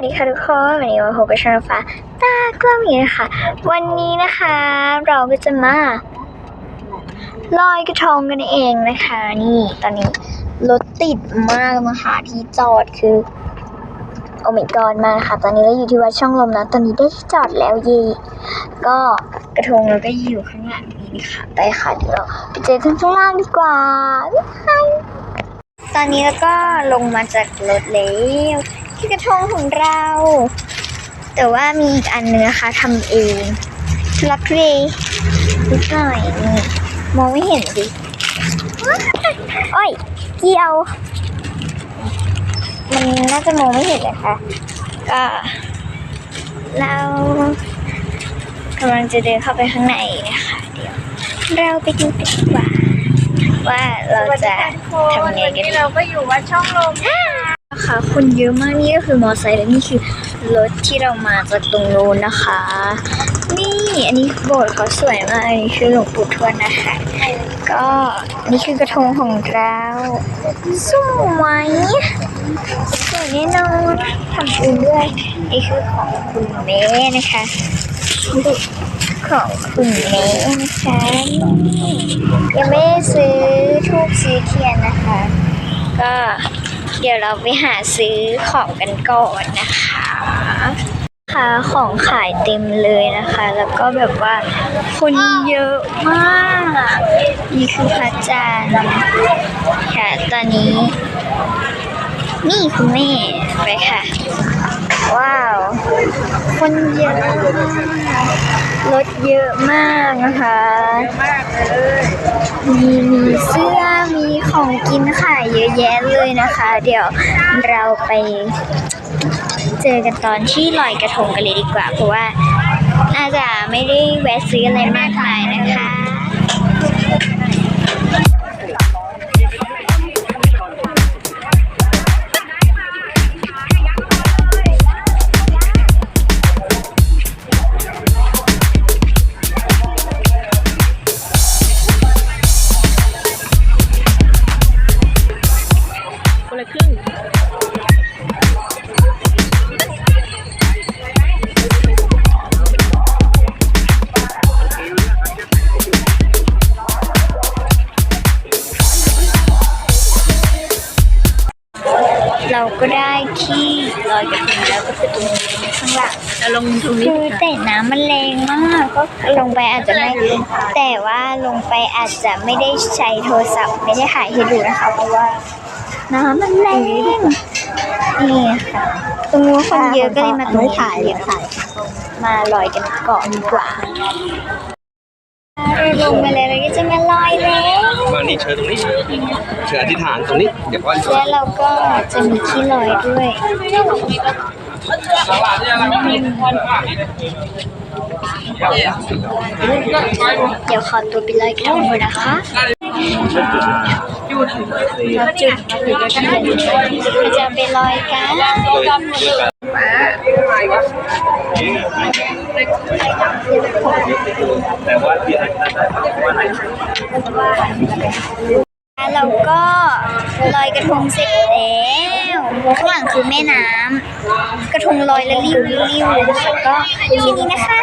วัสดีค่ะทุกคนวันนี้มาพบกับชาฟ้าตากล้องอีกนะคะ วันนี้นะคะ เราก็จะมาลอยกระทงกันเองนะคะ นี่ตอนนี้รถติดมากมาหาที่จอดคือโอเมกอนมาค่ะ ตอนนี้เราอยู่ที่วัดช่องลมนะ ตอนนี้ได้ที่จอดแล้วเยีก็กระทงเราก็อยู่ข้างหลังนี้นะคะไปค่ะเดี๋ยวไปเจอกันข้างล่างดีกว่าบ๊ายบายตอนนี้แล้วก็ลงมาจากรถแล้ว ที่กระทงของเรา แต่ว่ามีอีกอันนึงนะคะทำเองทุลักทุเลนิดหน่อยนี่มองไม่เห็นสิโอ้ยเกี่ยว มันน่าจะมองไม่เห็นเลยค่ะก็เรากำลังจะเดินเข้าไปข้างในนะคะเดี๋ยวเราไปดูกันดีกว่า ว่าเราจะทำไงกันดีเราก็อยู่วัดช่องลม ค่ะ คนเยอะมากนี่ก็คือมอไซค์และนี่คือรถที่เรามาจากตรงโน้นนะคะ นี่อันนี้โบสถ์เขาสวยมากอันนี้คือหลวงปู่ทวดนะคะ ก็นี่คือกระทงของเราสวยสวยแน่นอนทำเองด้วยนี่คือของคุณแม่นะคะของคุณแม่นะคะยังไม่ซื้อทูบซื้อเทียนนะคะ ก็ เดี๋ยวเราไปหาซื้อของกันก่อนนะคะค่ะของขายเต็มเลยนะคะ แล้วก็แบบว่าคนเยอะมาก นี่คือพระจันทร์ค่ะตอนนี้ นี่คุณแม่ไปค่ะ ว้าว คนเยอะมากรถ เยอะมากนะคะมากเลยมีมีเสื้อมีของกินขายเยอะแยะเลยนะคะ เดี๋ยวเราไปเจอกันตอนที่ลอยกระทงกันเลยดีกว่า เพราะว่าน่าจะไม่ได้แวะซื้ออะไรมากมายนะคะ เราก็ได้ที่ลอยกระทงแล้วก็คือตรงนี้ข้างหลังจะลงตรงนี้คือแต่น้ำมันแรงมากก็ลงไปอาจจะไม่แต่ว่าลงไปอาจจะไม่ได้ใช้โทรศัพท์ไม่ได้ถ่ายให้ดูนะคะ เพราะว่าน้ำมันแรงนี่ค่ะตรงนู้นคนเยอะก็เลยมาตรงนี้ถ่ายเดี๋ยวมาลอยกันก่อนดีกว่าเราลงไปเลยเราก็จะมาลอยแล้ว มานี่เชิญตรงนี้ เชิญอธิษฐานตรงนี้เดี๋ยวก่อนแล้วเราก็จะมีที่ลอยด้วยเดี๋ยวขอตัวไปลอยกระทงก่อนนะคะเราจุดจุดแล้วก็เราจะไปลอยกันแต่ว่าเดี๋ยว เราก็ลอยกระทงเสร็จแล้วข้างหลังคือแม่น้ำกระทงลอยแล้วริ้วริ้วแล้วก็แค่นี้นะคะ